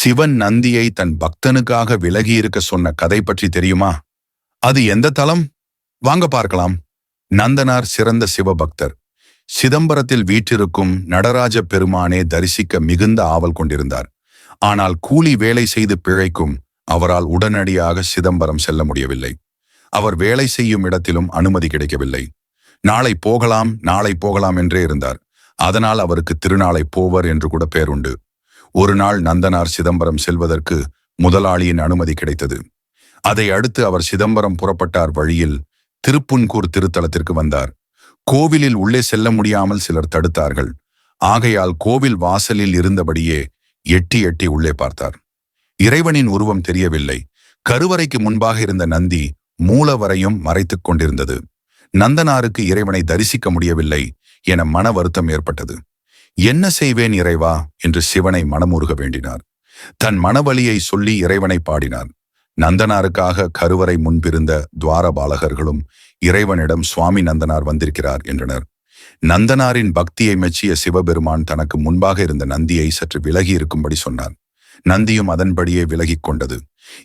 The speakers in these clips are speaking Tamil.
சிவன் நந்தியை தன் பக்தனுக்காக விலகியிருக்க சொன்ன கதை பற்றி தெரியுமா? அது எந்த தலம்? வாங்க பார்க்கலாம். நந்தனார் சிறந்த சிவபக்தர். சிதம்பரத்தில் வீற்றிருக்கும் நடராஜ பெருமானே தரிசிக்க மிகுந்த ஆவல் கொண்டிருந்தார். ஆனால் கூலி வேலை செய்து பிழைக்கும் அவரால் உடனடியாக சிதம்பரம் செல்ல முடியவில்லை. அவர் வேலை செய்யும் இடத்திலும் அனுமதி கிடைக்கவில்லை. நாளை போகலாம் நாளை போகலாம் என்றே இருந்தார். அதனால் அவருக்கு திருநாளை போவர் என்று கூட பேருண்டு ஒரு நாள் நந்தனார் சிதம்பரம் செல்வதற்கு முதலாளியின் அனுமதி கிடைத்தது. அதை அடுத்து அவர் சிதம்பரம் புறப்பட்டார் வழியில் திருப்புன்கூர் திருத்தலத்திற்கு வந்தார். கோவிலில் உள்ளே செல்ல முடியாமல் சிலர் தடுத்தார்கள். ஆகையால் கோவில் வாசலில் இருந்தபடியே எட்டி எட்டி உள்ளே பார்த்தார். இறைவனின் உருவம் தெரியவில்லை. கருவறைக்கு முன்பாக இருந்த நந்தி மூலவரையும் மறைத்துக் கொண்டிருந்தது. நந்தனாருக்கு இறைவனை தரிசிக்க முடியவில்லை என மன வருத்தம் ஏற்பட்டது. என்ன செய்வேன் இறைவா? என்று சிவனை மனமுருக வேண்டினார். தன் மனவழியை சொல்லி இறைவனை பாடினார். நந்தனாருக்காக கருவறை முன்பிருந்த துவாரபாலகர்களும் இறைவனிடம் சுவாமி நந்தனார் வந்திருக்கிறார் என்றனர். நந்தனாரின் பக்தியை மெச்சிய சிவபெருமான் தனக்கு முன்பாக இருந்த நந்தியை சற்று விலகி இருக்கும்படி சொன்னார். நந்தியும் அதன்படியே விலகிக் கொண்டது.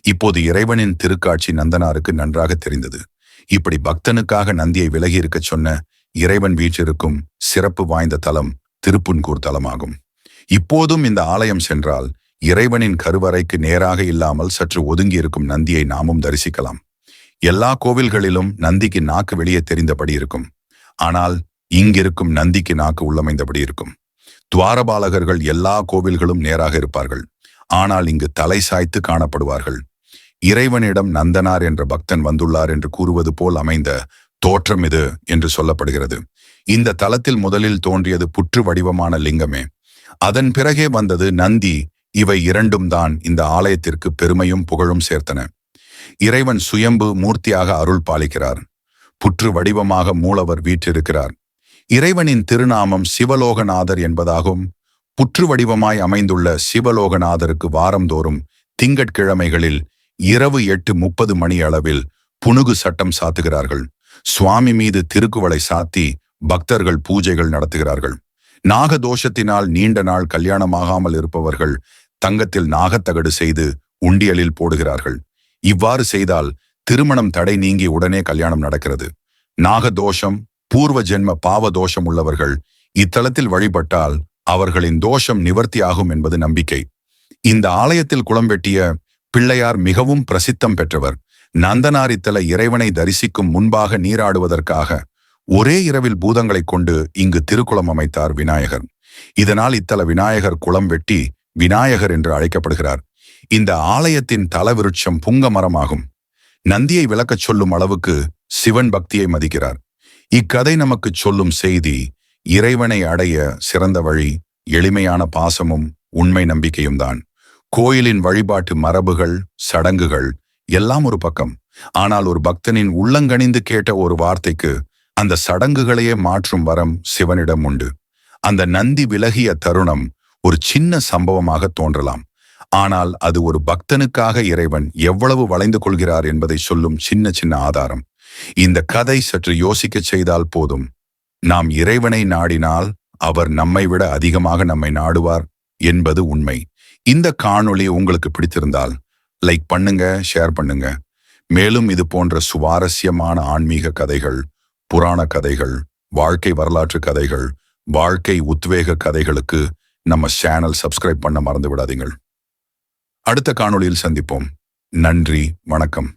இப்போது இறைவனின் திருக்காட்சி நந்தனாருக்கு நன்றாக தெரிந்தது. இப்படி பக்தனுக்காக நந்தியை விலகி இருக்கச் சொன்ன இறைவன் வீற்றிருக்கும் சிறப்பு வாய்ந்த தலம் திருப்புன்கூர் தலமாகும் இப்போதும் இந்த ஆலயம் சென்றால் இறைவனின் கருவறைக்கு நேராக இல்லாமல் சற்று ஒதுங்கி இருக்கும் நந்தியை நாமும் தரிசிக்கலாம். எல்லா கோவில்களிலும் நந்திக்கு நாக்கு வெளியே தெரிந்தபடி இருக்கும். ஆனால் இங்கிருக்கும் நந்திக்கு நாக்கு உள்ளமைந்தபடி இருக்கும். துவாரபாலகர்கள் எல்லா கோவில்களும் நேராக இருப்பார்கள். ஆனால் இங்கு தலை சாய்த்து காணப்படுவார்கள். இறைவனிடம் நந்தனார் என்ற பக்தன் வந்துள்ளார் என்று கூறுவது போல் அமைந்த தோற்றம் இது என்று சொல்லப்படுகிறது. இந்த தலத்தில் முதலில் தோன்றியது புற்று வடிவமான லிங்கமே. அதன் பிறகே வந்தது நந்தி. இவை இரண்டும் தான் இந்த ஆலயத்திற்கு பெருமையும் புகழும் சேர்த்தன. இறைவன் சுயம்பு மூர்த்தியாக அருள் பாலிக்கிறார். புற்று வடிவமாக மூலவர் வீற்றிருக்கிறார். இறைவனின் திருநாமம் சிவலோகநாதர் என்பதாகும். புற்று வடிவமாய் அமைந்துள்ள சிவலோகநாதருக்கு வாரந்தோறும் திங்கட்கிழமைகளில் இரவு எட்டு முப்பது மணி அளவில் புனுகு சட்டம் சாத்துகிறார்கள். சுவாமி மீது திருக்குவளை சாத்தி பக்தர்கள் பூஜைகள் நடத்துகிறார்கள். நாகதோஷத்தினால் நீண்ட நாள் கல்யாணமாகாமல் இருப்பவர்கள் தங்கத்தில் நாகத்தகடு செய்து உண்டியலில் போடுகிறார்கள். இவ்வாறு செய்தால் திருமணம் தடை நீங்கி உடனே கல்யாணம் நடக்கிறது. நாகதோஷம் பூர்வ ஜென்ம பாவ தோஷம் உள்ளவர்கள் இத்தலத்தில் வழிபட்டால் அவர்களின் தோஷம் நிவர்த்தியாகும் என்பது நம்பிக்கை. இந்த ஆலயத்தில் குளம் வெட்டிய பிள்ளையார் மிகவும் பிரசித்தம் பெற்றவர். நந்தனாரித்தல இறைவனை தரிசிக்கும் முன்பாக நீராடுவதற்காக ஒரே இரவில் பூதங்களைக் கொண்டு இங்கு திருக்குளம் அமைத்தார் விநாயகர். இதனால் இத்தல விநாயகர் குளம் வெட்டி விநாயகர் என்று அழைக்கப்படுகிறார். இந்த ஆலயத்தின் தலவிருட்சம் புங்க மரமாகும் நந்தியை விளக்கச் சொல்லும் அளவுக்கு சிவன் பக்தியை மதிக்கிறார். இக்கதை நமக்கு சொல்லும் செய்தி இறைவனை அடைய சிறந்த வழி எளிமையான பாசமும் உண்மை நம்பிக்கையும் தான் கோயிலின் வழிபாட்டு மரபுகள் சடங்குகள் எல்லாம் ஒரு பக்கம். ஆனால் ஒரு பக்தனின் உள்ளங்கணிந்து கேட்ட ஒரு வார்த்தைக்கு அந்த சடங்குகளையே மாற்றும் வரம் சிவனிடம் உண்டு. அந்த நந்தி விலகிய தருணம் ஒரு சின்ன சம்பவமாக தோன்றலாம். ஆனால் அது ஒரு பக்தனுக்காக இறைவன் எவ்வளவு வளைந்து கொள்கிறார் என்பதை சொல்லும் சின்ன சின்ன ஆதாரம். இந்த கதை சற்று யோசிக்கச் செய்தால் போதும். நாம் இறைவனை நாடினால் அவர் நம்மை விட அதிகமாக நம்மை நாடுவார் என்பது உண்மை. இந்த காணொளி உங்களுக்கு பிடித்திருந்தால் லைக் பண்ணுங்க ஷேர் பண்ணுங்க. மேலும் இது போன்ற சுவாரஸ்யமான ஆன்மீக கதைகள் புராண கதைகள் வாழ்க்கை வரலாற்று கதைகள் வாழ்க்கை உத்வேக கதைகளுக்கு நம்ம சேனல் சப்ஸ்கிரைப் பண்ண மறந்து விடாதீங்கள் அடுத்த காணொளியில் சந்திப்போம். நன்றி வணக்கம்.